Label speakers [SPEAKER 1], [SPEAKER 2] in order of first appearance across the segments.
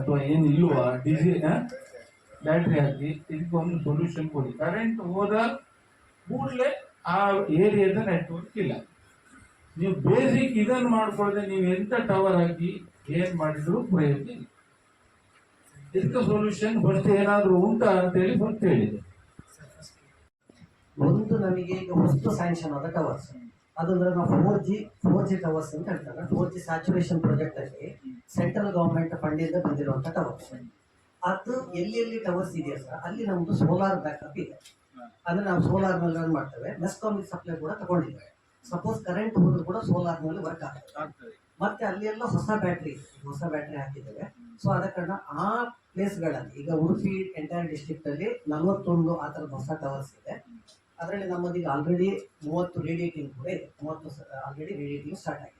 [SPEAKER 1] ಅಥವಾ ಏನು ಇಲ್ವಾ ಡಿಸಿ ಬ್ಯಾಟ್ರಿ ಹಾಕಿ ಇದಕ್ಕೊಂದು ಸೊಲ್ಯೂಷನ್ ಕೊಡಿ. ಕರೆಂಟ್ ಹೋದ ಕೂಡಲೇ ಆ ಏರಿಯಾದ ನೆಟ್ವರ್ಕ್ ಇಲ್ಲ. ನೀವು ಬೇಸಿಕ್ ಇದನ್ನು ಮಾಡ್ಕೊಳ್ಳದೆ ನೀವು ಎಂಥ ಟವರ್ ಹಾಕಿ ಏನು ಮಾಡಿದ್ರು ಪ್ರಯೋಜನ ಇಲ್ಲ. ಇದಕ್ಕೆ ಸೊಲ್ಯೂಷನ್ ಫಸ್ಟ್ ಏನಾದರೂ ಉಂಟಾ ಅಂತೇಳಿ ಫಸ್ಟ್ ಹೇಳಿದೆ.
[SPEAKER 2] ಒಂದು ನಮಗೆ ಈಗ ಹೊಸ್ತು ಸ್ಯಾಂಕ್ಷನ್ ಆದ ಟವರ್ಸ್ ಅದಂದ್ರೆ ನಾವು four G four G towers ಅಂತ ಹೇಳ್ತಾರೆ. ಫೋರ್ ಜಿ ಸ್ಯಾಚುರೇಷನ್ ಪ್ರಾಜೆಕ್ಟ್ ಅಲ್ಲಿ ಸೆಂಟ್ರಲ್ ಗವರ್ಮೆಂಟ್ ಫಂಡಿಂದ ಬಂದಿರುವಂತ ಟವರ್ಸ್ ಅದು ಎಲ್ಲಿ ಎಲ್ಲಿ ಟವರ್ಸ್ ಇದೆಯಾ ಸರ್ ಅಲ್ಲಿ ನಮ್ದು ಸೋಲಾರ್ ಬ್ಯಾಕಪ್ ಇದೆ. ಅಂದ್ರೆ ನಾವು ಸೋಲಾರ್ನಲ್ಲಿ ರನ್ ಮಾಡ್ತೇವೆ. ಮೆಸ್ಕಾಮ್ ಸಪ್ಲೈ ಕೂಡ ತಗೊಂಡಿದ್ದೇವೆ. ಸಪೋಸ್ ಕರೆಂಟ್ ಹೋದ್ರು ಕೂಡ ಸೋಲಾರ್ನಲ್ಲಿ ವರ್ಕ್ ಆಗ್ತದೆ. ಮತ್ತೆ ಅಲ್ಲಿ ಎಲ್ಲ ಹೊಸ ಬ್ಯಾಟ್ರಿ ಹೊಸ ಬ್ಯಾಟ್ರಿ ಹಾಕಿದ್ದೇವೆ. ಸೊ ಆದ ಕಾರಣ ಆ ಪ್ಲೇಸ್ಗಳಲ್ಲಿ ಈಗ ಉಡುಪಿ ಎಂಟೈರ್ ಡಿಸ್ಟ್ರಿಕ್ಟ್ ಅಲ್ಲಿ ನಲವತ್ತೊಂದು ಆ ಥರದ ಹೊಸ ಟವರ್ಸ್ ಇದೆ. ಅದರಲ್ಲಿ ನಮ್ಮದೀಗ ಆಲ್ರೆಡಿ ಮೂವತ್ತು ರೇಡಿಯೇಟಿಂಗ್ ಕೂಡ ಇದೆ. ಮೂವತ್ತು ಆಲ್ರೆಡಿ ರೇಡಿಯೇಟಿಂಗ್ ಸ್ಟಾರ್ಟ್ ಆಗಿದೆ.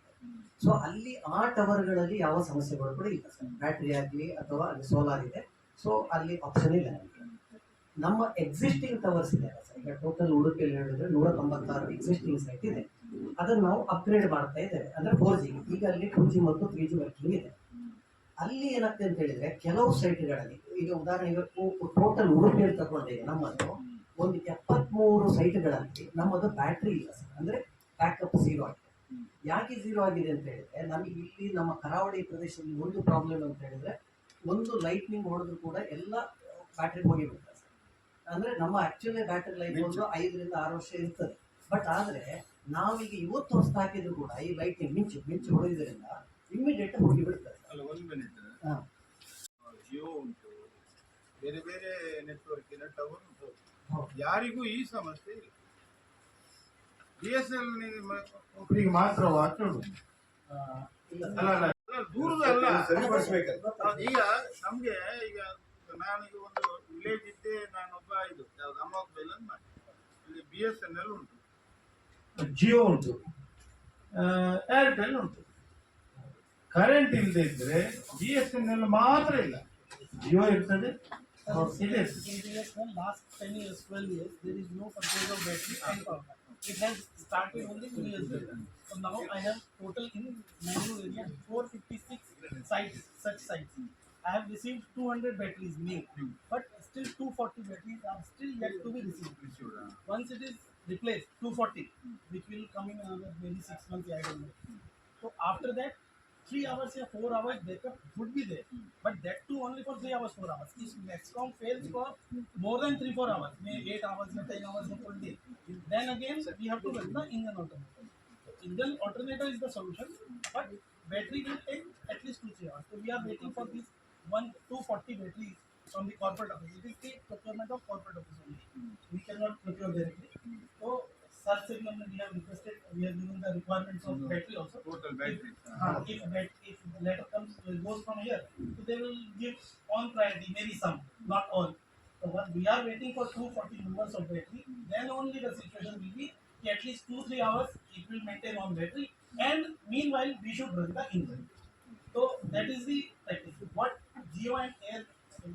[SPEAKER 2] ಸೊ ಅಲ್ಲಿ ಆ ಟವರ್ಗಳಲ್ಲಿ ಯಾವ ಸಮಸ್ಯೆಗಳು ಕೂಡ ಇಲ್ಲ. ಸರ್ ಬ್ಯಾಟ್ರಿ ಆಗಲಿ ಅಥವಾ ಅಲ್ಲಿ ಸೋಲಾರ್ ಇದೆ. ಸೊ ಅಲ್ಲಿ ಆಪ್ಷನ್ ಇಲ್ಲ ನಮಗೆ. ನಮ್ಮ ಎಕ್ಸಿಸ್ಟಿಂಗ್ ಟವರ್ಸ್ ಇದೆ ಸರ್ ಈಗ ಟೋಟಲ್ ಉಡುಪಿಯಲ್ಲಿ ಹೇಳಿದ್ರೆ ನೂರ ತೊಂಬತ್ತಾರು ಎಕ್ಸಿಸ್ಟಿಂಗ್ ಸೈಟ್ ಇದೆ. ಅದನ್ನು ನಾವು ಅಪ್ಗ್ರೇಡ್ ಮಾಡ್ತಾ ಇದ್ದೇವೆ. ಅಂದರೆ ಫೋರ್ ಜಿ ಈಗ ಅಲ್ಲಿ ಟೂ ಜಿ ಮತ್ತು ತ್ರೀ ಜಿ ವರ್ಕಿಂಗ್ ಇದೆ. ಅಲ್ಲಿ ಏನಾಗ್ತದೆ ಅಂತ ಹೇಳಿದ್ರೆ ಕೆಲವು ಸೈಟ್ಗಳಲ್ಲಿ ಈಗ ಉದಾಹರಣೆಗೆ ಟೋಟಲ್ ಉಡುಪಿಯಲ್ಲಿ ತಗೊಂಡಿದೆ ನಮ್ಮದು ಒಂದು ಎಪ್ಪತ್ಮೂರು ಸೈಟ್ಗಳಲ್ಲಿ ನಮ್ಮದು ಬ್ಯಾಟ್ರಿ ಇಲ್ಲ ಸರ್. ಅಂದ್ರೆ ಬ್ಯಾಕಪ್ ಝೀರೋ ಆಗಿದೆ. ಯಾಕೆ ಝೀರೋ ಆಗಿದೆ ಅಂತ ಹೇಳಿದ್ರೆ ನಮಗೆ ಇಲ್ಲಿ ನಮ್ಮ ಕರಾವಳಿ ಪ್ರದೇಶದಲ್ಲಿ ಒಂದು ಪ್ರಾಬ್ಲಮ್ ಅಂತ ಹೇಳಿದ್ರೆ ಒಂದು ಲೈಟ್ನಿಂಗ್ ಹೊಡೆದ್ರು ಕೂಡ ಎಲ್ಲ ಬ್ಯಾಟ್ರಿ ಹೋಗಿಬಿಡ್ತಾರೆ ಸರ್. ಅಂದ್ರೆ ನಮ್ಮ ಆ್ಯಕ್ಚುಲಿ ಬ್ಯಾಟ್ರಿ ಲೈಫ್ ಒಂದು ಐದರಿಂದ ಆರು ವರ್ಷ ಇರ್ತದೆ. ಬಟ್ ಆದ್ರೆ ನಾವೀಗ ಇವತ್ತು ಹೊಸ ಹಾಕಿದ್ರು ಕೂಡ ಈ ಲೈಟಿಂಗ್ ಮಿಂಚು ಮಿಂಚು ಹೊಡೆಯೋದ್ರಿಂದ ಇಮಿಡಿಯೇಟ್ ಹೋಗಿ ಬಿಡ್ತದೆ
[SPEAKER 3] ಅಲ್ಲ ಒಂದು ಮಿನಿಟ್
[SPEAKER 2] ಹಾ.
[SPEAKER 3] ಜಿಯೋ ಉಂಟು. ಬೇರೆ ಬೇರೆ ನೆಟ್ವರ್ಕಿನ ಟವರ್. ಯಾರಿಗೂ ಈ ಸಮಸ್ಯೆ ಇಲ್ಲ. ಬಿ ಎಸ್ ಎಲ್
[SPEAKER 1] ಒಬ್ಬರಿಗೆ ಮಾತ್ರ ಮಾತಾಡು
[SPEAKER 2] ಇಲ್ಲ
[SPEAKER 1] ಅಲ್ಲ ಅಲ್ಲ
[SPEAKER 3] ದೂರದ ಅಲ್ಲ
[SPEAKER 2] ಸರಿಪಡಿಸ್ಬೇಕಲ್ಲ.
[SPEAKER 3] ಈಗ ನಮ್ಗೆ ಈಗ ನಾನು ಈಗ ಒಂದು ವಿಲೇಜ್ ಇದ್ದೆ ನಾನೊಬ್ಬ ಇದು ಅಮ್ಮ ಮೊಬೈಲ್ ಅಂತ ಮಾಡಿ ಇಲ್ಲಿ ಬಿ ಎಸ್ ಎನ್ ಎಲ್ ಉಂಟು.
[SPEAKER 1] ಜಿಯೋ ಉಂಟು. ಏರ್ಟೆಲ್ ಉಂಟು. ಕರೆಂಟ್ ಇಲ್ಲದೆ ಇದ್ರೆ ಬಿ ಎಸ್ ಎನ್ ಎಲ್ ಮಾತ್ರ ಇಲ್ಲ. ಜಿಯೋ ಇರ್ತದೆ. ಇದೆ
[SPEAKER 4] In BSNL, last 10 years, 12 years, there is no purchase of battery and power. It has started only two years later. So now I have total in Mangalore area 456 sites, such sites. I have received 200 batteries new, but still 240 batteries are still yet to be received. Once it is replaced, 240, which will come in another maybe six months, I don't know. So after that, or four hours backup would be there, but that too only for three hours, four hours. If Nextcom fails for more than three, four hours, maybe eight hours or ten hours or full day, then again we have to run the engine alternator. So engine alternator is the solution, but battery will take at least two, three hours. So we are waiting for these one, two forty batteries from the corporate office. It is the procurement of corporate office only. We cannot procure directly. So sir से भी हमने दिया requested we have given the requirements of battery also
[SPEAKER 3] total battery
[SPEAKER 4] हाँ if bat if letter comes goes from here तो they will give on priority maybe some not all so once we are waiting for 240 numbers of battery then only the situation will be कि at least 2 3 hours it will maintain on battery and meanwhile we should run the engine so that is the practice what Jio and Air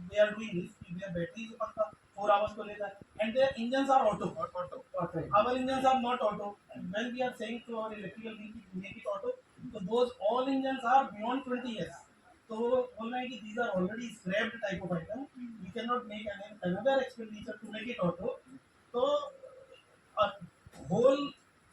[SPEAKER 4] they are doing is their batteries का 4 hours को लेता है and their engines are auto.
[SPEAKER 3] Auto
[SPEAKER 4] Our engines are not auto. And when we are saying to our electrical it, make it auto, so those all engines are beyond 20 years. So already these are already scrapped type of item. We cannot make an, another expenditure to make it auto. So a whole